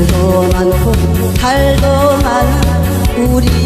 일도 많고 달도 많아. 우리